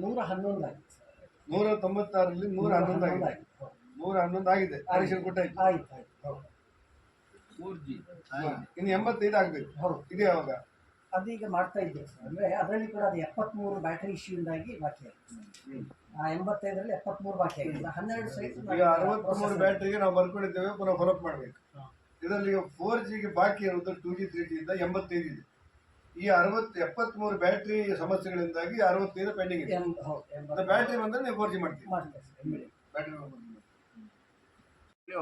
[SPEAKER 2] ನೂರ ಹನ್ನೊಂದು ಆಗಿದೆ
[SPEAKER 5] ನೂರ ತೊಂಬತ್ತಾರಲ್ಲಿ ನೂರ ಹನ್ನೊಂದು ಆಗಿದೆ. ನೂರ ಹನ್ನೊಂದು ಆಗಿದೆ. ಕನೆಕ್ಷನ್ ಕೊಟ್ಟಾಯ್ತು
[SPEAKER 2] ಆಯ್ತು. ಆಯ್ತು ಹೌದು.
[SPEAKER 3] ಮೂರ್ ಜಿ
[SPEAKER 5] ಇನ್ನು ಎಂಬತ್ತೈದು ಆಗಬೇಕು.
[SPEAKER 2] ಹೌದು.
[SPEAKER 5] ಇದೆ ಯಾವಾಗ
[SPEAKER 2] ಅದೀಗ ಮಾಡ್ತಾ ಇದ್ದೆ. ಸರ್ ಅಂದ್ರೆ ಅದರಲ್ಲಿ ಕೂಡ ಅದು ಎಪ್ಪತ್ಮೂರು ಬ್ಯಾಟರಿ ಇಶ್ಯೂಯಿಂದಾಗಿ ಬಾಕಿ ಆಗಿದೆ. ಆ ಎಂಬತ್ತೈದರಲ್ಲಿ ಎಪ್ಪತ್ಮೂರು ಬಾಕಿ ಆಗಿದೆ. ಹನ್ನೆರಡು ಸೈಟ್
[SPEAKER 5] ಈಗ ಅರವತ್ತ್ಮೂರು ಬ್ಯಾಟ್ರಿಗೆ ನಾವು ಬರ್ಕೊಂಡಿದ್ದೇವೆ ಪುನಃ ಹೊರಪ್ ಮಾಡಬೇಕು. ಇದರಲ್ಲಿ ಫೋರ್ ಜಿಗೆ ಬಾಕಿ ಇರುವುದು ಟೂ ಜಿ ತ್ರೀ ಜಿಯಿಂದ ಇಂದ ಎಂಬತ್ತೈದು ಇದೆ. ಈ ಅರವತ್ತು ಎಪ್ಪತ್ಮೂರು ಬ್ಯಾಟ್ರಿ ಸಮಸ್ಯೆಗಳಿಂದಾಗಿ ಅರವತ್ತೈದು ಪೆಂಡಿಂಗ್ ಇದೆ. ಬ್ಯಾಟ್ರಿ ಬಂದ್ರೆ ನೀವು ಫೋರ್ ಜಿ ಮಾಡ್ತೀವಿ
[SPEAKER 2] ಮಾಡ್ತೇವೆ ಸರ್ immediate.
[SPEAKER 5] ಬ್ಯಾಟ್ರಿ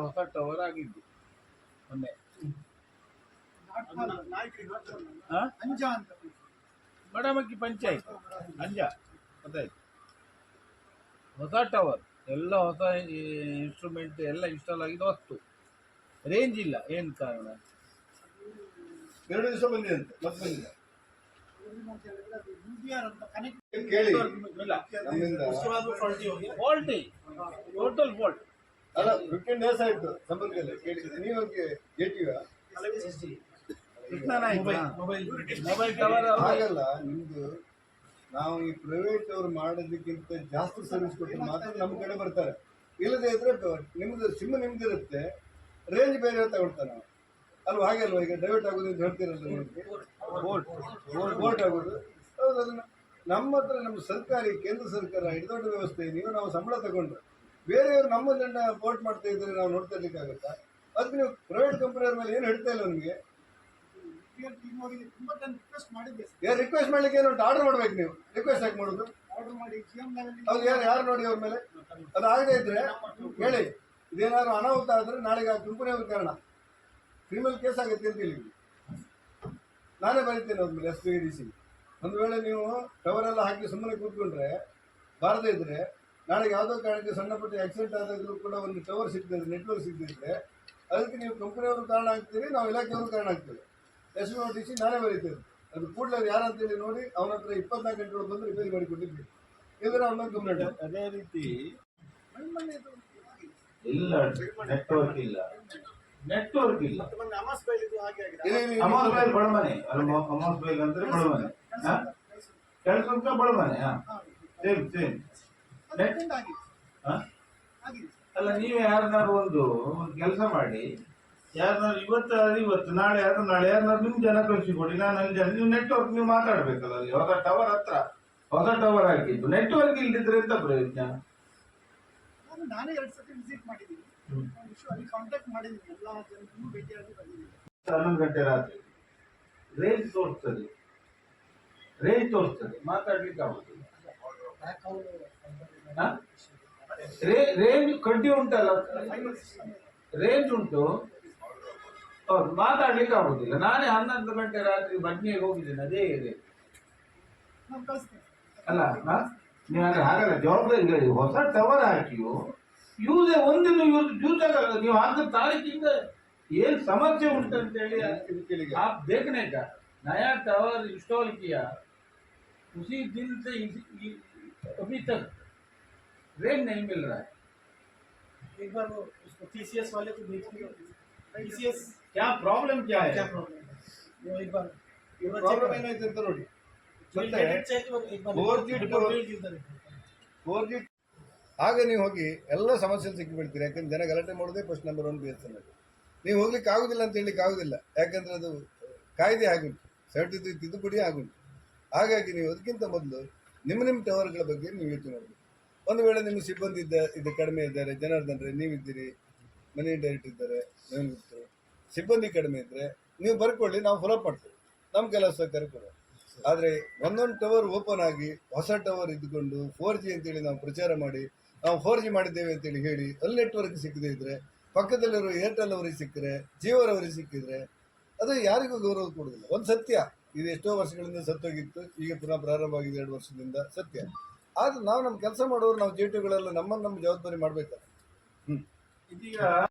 [SPEAKER 3] ಹೊಸ ಟವರ್ ಆಗಿದ್ದು ಮೊನ್ನೆ? ಬಡಮಕ್ಕಿ ಪಂಚಾಯತ್. ಅಂಜ ಗೊತ್ತಾಯ್ತು ಹೊಸ ಟವರ್ ಎಲ್ಲ ಹೊಸ ಇನ್ಸ್ಟ್ರೂಮೆಂಟ್ ಎಲ್ಲ ಇನ್ಸ್ಟಾಲ್ ಆಗಿದೆ ವಸ್ತು ರೇಂಜ್ ಇಲ್ಲ ಏನು ಕಾರಣ?
[SPEAKER 5] ಎರಡು ದಿವಸ ಬಂದಿದೆ ಅಂತ ಮತ್ತೆ ಬಂದಿದೆ
[SPEAKER 3] ಫಾಲ್ಟಿ ಟೋಟಲ್ ಫಾಲ್ಟ್
[SPEAKER 5] ಅಲ್ಲ ಫಿಫ್ಟೀನ್ ಡೇಸ್ ಆಯ್ತು ಕೇಳಿದ್ರೆ ನೀವು ಹಾಗಲ್ಲ ನಿಮ್ದು ನಾವು ಈ ಪ್ರೈವೇಟ್ ಅವ್ರು ಮಾಡೋದಕ್ಕಿಂತ ಜಾಸ್ತಿ ಸರ್ವಿಸ್ ಕೊಟ್ಟರೆ ಮಾತ್ರ ನಮ್ಮ ಕಡೆ ಬರ್ತಾರೆ. ಇಲ್ಲದೆ ಇದ್ರೆ ನಿಮ್ದು ಸಿಮ್ ನಿಮ್ದಿರುತ್ತೆ ರೇಂಜ್ ಬೇರೆ ತಗೊಳ್ತಾರೆ ನಾವು ಅಲ್ವಾ ಹಾಗೆ ಅಲ್ವಾ? ಈಗ ಡೈವರ್ಟ್ ಆಗೋದು ಅಂತ ಹೇಳ್ತೀರಲ್ಲ ಬೋಟ್ ಆಗೋದು. ಹೌದು ಅದನ್ನ ನಮ್ಮ ಹತ್ರ ನಮ್ಮ ಸರ್ಕಾರಿ ಕೇಂದ್ರ ಸರ್ಕಾರ ಹಿಡಿದೊಡ್ಡ ವ್ಯವಸ್ಥೆ ನೀವು ನಾವು ಸಂಬಳ ತಗೊಂಡ್ರೆ ಬೇರೆಯವರು ನಮ್ಮದನ್ನ ಬೋಟ್ ಮಾಡ್ತಾ ಇದ್ರೆ ನಾವು ನೋಡ್ತಾ ಇರ್ಲಿಕ್ಕಾಗತ್ತಾ? ಅದಕ್ಕೆ ನೀವು ಪ್ರೈವೇಟ್ ಕಂಪನಿಯವ್ರ ಮೇಲೆ ಏನು ಹೇಳ್ತಾ ಇಲ್ಲ ನಿಮಗೆ?
[SPEAKER 4] ರಿಕ್ವೆಸ್ಟ್ ಮಾಡಿದ್ದೆ.
[SPEAKER 5] ಯಾರು ರಿಕ್ವೆಸ್ಟ್ ಮಾಡ್ಲಿಕ್ಕೆ ಏನು ಆರ್ಡರ್ ಮಾಡ್ಬೇಕು ನೀವು. ರಿಕ್ವೆಸ್ಟ್ ಯಾಕೆ ಮಾಡೋದು? ಹೌದು ಯಾರು ಯಾರು ನೋಡಿ ಅವ್ರ ಮೇಲೆ? ಅದು ಆಗದೆ ಇದ್ರೆ ಹೇಳಿ ಇದೇನಾದ್ರು ಅನಾಹುತ ಆದ್ರೆ ನಾಳೆಗೆ ಆ ಕಂಪನಿಯವ್ರ ಕಾರಣ. ಕ್ರಿಮಿನಲ್ ಕೇಸ್ ಆಗುತ್ತೆ ಅಂತ ಹೇಳಿ. ನಾನೇ ಬರೀತೇನೆ ಅವ್ರ ಮೇಲೆ ಎಸ್ ಪಿ ಡಿ ಸಿ ಒಂದು ವೇಳೆ ನೀವು ಕವರ್ ಎಲ್ಲ ಹಾಕಿ ಸುಮ್ಮನೆ ಕೂತ್ಕೊಂಡ್ರೆ ಬಾರದೇ ಇದ್ರೆ ನಾಳೆಗೆ ಯಾವುದೋ ಕಾರಣಕ್ಕೆ ಸಣ್ಣ ಪುಟ್ಟ ಆಕ್ಸಿಡೆಂಟ್ ಆದಾಗಲೂ ಕೂಡ ಒಂದು ಟವರ್ ಸಿಗ್ತದೆ ನೆಟ್ವರ್ಕ್ ಸಿಗ್ತಿದ್ರೆ ಅದಕ್ಕೆ ನೀವು ಕಂಪನಿಯವರು ಕಾರಣ ಆಗ್ತೀರಿ ನಾವು ಇಲಾಖೆಯವರು ಕಾರಣ ಆಗ್ತೇವೆ. ಎಸ್ ಓ ಟಿ ಸಿ ನಾನೇ ಬರೀತೇನೆ ಅದು ಕೂಡಲೇ ಅದು ಯಾರಂತೇಳಿ ನೋಡಿ ಅವನ ಹತ್ರ ಇಪ್ಪತ್ನಾಲ್ಕು ಗಂಟೆ ಒಳಗೆ ಬಂದು ರಿಪೇರಿ ಮಾಡಿ ಕೊಟ್ಟಿದ್ವಿ ಇದರ ಅವನ ಕಂಪ್ಲೇಂಟ್
[SPEAKER 3] ಅದೇ ರೀತಿ
[SPEAKER 1] ಇಲ್ಲ ನೆಟ್ವರ್ಕ್ ಇಲ್ಲ ನೆಟ್ವರ್ಕ್ ಇಲ್ಲ
[SPEAKER 6] ಅಮಾಸ್ ಬೈಲ್
[SPEAKER 1] ಬಡಮನೆ ಅಮಾಸ್ ಬೈಲ್ ಅಂದ್ರೆ ಬಡಮನೆ ಕೆಲಸ ಬಡಮನೆ ಹಾ ಸೇಮ್ ಸೇಮ್ ಅಲ್ಲ ನೀವು ಯಾರನ್ನಾರು ಒಂದು ಒಂದು ಕೆಲಸ ಮಾಡಿ ಯಾರನ್ನಾರು ಇವತ್ತು ಇವತ್ತು ನಾಳೆ ಯಾರು ನಾಳೆ ಯಾರನ್ನಾರು ನಿಮ್ ಜನ ಕಳಿಸಿ ಕೊಡಿ ನಾನು ಅಲ್ಲಿ ಜನ ನೀವು ನೆಟ್ವರ್ಕ್ ನೀವು ಮಾತಾಡಬೇಕಲ್ಲ ಅಲ್ಲಿ. ಹೊಸ ಟವರ್ ಹತ್ರ. ಹೊಸ ಟವರ್ ಹಾಕಿದ್ದು. ನೆಟ್ವರ್ಕ್ ಇಲ್ದಿದ್ರೆ ಎಂತ ಪ್ರಯೋಜನ?
[SPEAKER 4] ನಾನು ನಾನೇ ಎರಡು ಸತಿ ವಿಸಿಟ್ ಮಾಡಿದ್ದೀನಿ. ಅಲ್ಲಿ ಕಾಂಟ್ಯಾಕ್ಟ್ ಮಾಡಿದ್ದೀನಿ. ಎಲ್ಲ ಜನರನ್ನು ಭೇಟಿಯಾಗಿ ಬಂದಿದ್ದೀನಿ
[SPEAKER 1] ಹನ್ನೊಂದು ಗಂಟೆ ರಾತ್ರಿ. ರೇಂಜ್ ತೋರಿಸ್ತದೆ. ರೇಂಜ್ ತೋರಿಸ್ತದೆ. ಮಾತಾಡ್ಲಿಕ್ಕೆ ಆಗುದಿಲ್ಲ? ರೇಂಜ್ ಕಡ್ಡಿ ಉಂಟಲ್ಲ? ರೇಂಜ್ ಉಂಟು. ಹೌದು ಮಾತಾಡ್ಲಿಕ್ಕೆ ಆಗುದಿಲ್ಲ ನಾನೇ ಹನ್ನೊಂದು ಗಂಟೆ ರಾತ್ರಿ ಬಡ್ನಿಗೆ ಹೋಗಿದ್ದೇನೆ ಅದೇ ಏರಿಯಾ
[SPEAKER 4] ನಾನು ಕಳಿಸ್ತೇನೆ
[SPEAKER 1] ಅಲ್ಲ ಹಾ? ನೀವು ಹಾಗೆ ಹಾಗಲ್ಲ ಜವಾಬ್ದಾರಿ ಇಲ್ಲ. ಈ ಹೊಸ ಟವರ್ ಹಾಕಿಯು ಯೂಸ್ ಒಂದಿನ ಯೂಸ್ ಯೂಸ್ ಆಗಲ್ಲ ನೀವು ಹಾಕಿದ ತಾರೀಕಿಂದ ಏನ್ ಸಮಸ್ಯೆ ಉಂಟು ಅಂತ ಹೇಳಿ
[SPEAKER 5] ಇದು ಕೇಳಿಗೆ
[SPEAKER 1] आप देखने का नया टावर इंस्टॉल किया उसी दिन से इस- इ- अभी तक रेन नहीं मिल रहा है
[SPEAKER 4] एक बार वो उसको TCS वाले को भेज के TCS
[SPEAKER 1] क्या प्रॉब्लम क्या है
[SPEAKER 4] क्या प्रॉब्लम है वो एक बार पूरा check
[SPEAKER 5] ಪ್ರಾಬ್ಲಮ್
[SPEAKER 4] करो।
[SPEAKER 5] ಏನಾಯ್ತು ಅಂತ ನೋಡಿ
[SPEAKER 4] We'll
[SPEAKER 5] ಮತ್ತೆ
[SPEAKER 4] get it checked और एक बार
[SPEAKER 5] 4G
[SPEAKER 4] report- report
[SPEAKER 5] tower-
[SPEAKER 4] will give the report.
[SPEAKER 5] Four G ಆಗ ನೀವು ಹೋಗಿ ಎಲ್ಲ ಸಮಸ್ಯೆ ಸಿಕ್ಕಿಬಿಡ್ತೀರಿ ಯಾಕಂದ್ರೆ ಜನ ಗಲಾಟೆ ಮಾಡೋದೇ first number one B S N ನೀವು ಹೋಗ್ಲಿಕ್ಕೆ ಆಗುದಿಲ್ಲ ಅಂತ ಹೇಳಲಿಕ್ಕೆ ಆಗುದಿಲ್ಲ ಯಾಕಂದ್ರೆ ಅದು ಕಾಯ್ದೆ ಆಗುಂಟು ಸೆವೆಂಟಿ ತ್ರೀ ತಿದ್ದುಪಡಿ ಆಗುಂಟು ಹಾಗಾಗಿ ನೀವು ಅದಕ್ಕಿಂತ ಮೊದಲು ನಿಮ್ಮ ನಿಮ್ಮ ಟವರ್ಗಳ ಬಗ್ಗೆ ನೀವು ಯೋಚನೆ ಮಾಡಬೇಕು ಒಂದು ವೇಳೆ ನಿಮ್ಮ ಸಿಬ್ಬಂದಿ ಇದ್ದ ಇದು ಕಡಿಮೆ ಇದ್ದಾರೆ ಜನಾರ್ದನ್ರೆ ನೀವಿದ್ದೀರಿ ಮನಿ ಡೈರೆಕ್ಟ್ ಇದ್ದಾರೆ ನವೀನ್ ಗುಪ್ತರು ಸಿಬ್ಬಂದಿ ಕಡಿಮೆ ಇದ್ದರೆ ನೀವು ಬರ್ಕೊಳ್ಳಿ, ನಾವು ಫಾಲೋ ಮಾಡ್ತೇವೆ. ನಮ್ಮ ಕೆಲಸ ಕರ್ಕೊಳ್ಳಿ ಆದರೆ ಒಂದೊಂದು ಟವರ್ ಓಪನ್ ಆಗಿ ಹೊಸ ಟವರ್ ಇದ್ದುಕೊಂಡು ಫೋರ್ ಜಿ ಅಂತೇಳಿ ನಾವು ಪ್ರಚಾರ ಮಾಡಿ, ನಾವು ಫೋರ್ ಜಿ ಮಾಡಿದ್ದೇವೆ ಅಂತೇಳಿ ಹೇಳಿ, ಅಲ್ಲಿ ನೆಟ್ವರ್ಕ್ ಸಿಕ್ಕದೇ ಇದ್ರೆ ಪಕ್ಕದಲ್ಲಿರುವ ಏರ್ಟೆಲ್ ಅವರಿಗೆ ಸಿಕ್ಕರೆ ಜಿಯೋರವರಿಗೆ ಸಿಕ್ಕಿದ್ರೆ, ಅದು ಯಾರಿಗೂ ಗೌರವ ಕೊಡೋದಿಲ್ಲ ಒಂದು ಸತ್ಯ. ಇದು ಎಷ್ಟೋ ವರ್ಷಗಳಿಂದ ಸತ್ತೋಗಿತ್ತು, ಈಗ ಪುನಃ ಪ್ರಾರಂಭ ಆಗಿದೆ ಎರಡು ವರ್ಷದಿಂದ ಸತ್ಯ. ಆದ್ರೆ ನಾವು ನಮ್ಮ ಕೆಲಸ ಮಾಡೋರು, ನಾವು ಜೇಟುಗಳೆಲ್ಲ ನಮ್ಮನ್ನು ನಮ್ಮ ಜವಾಬ್ದಾರಿ ಮಾಡ್ಬೇಕಲ್ಲ ಹ್ಞೂ
[SPEAKER 1] ಇದೀಗ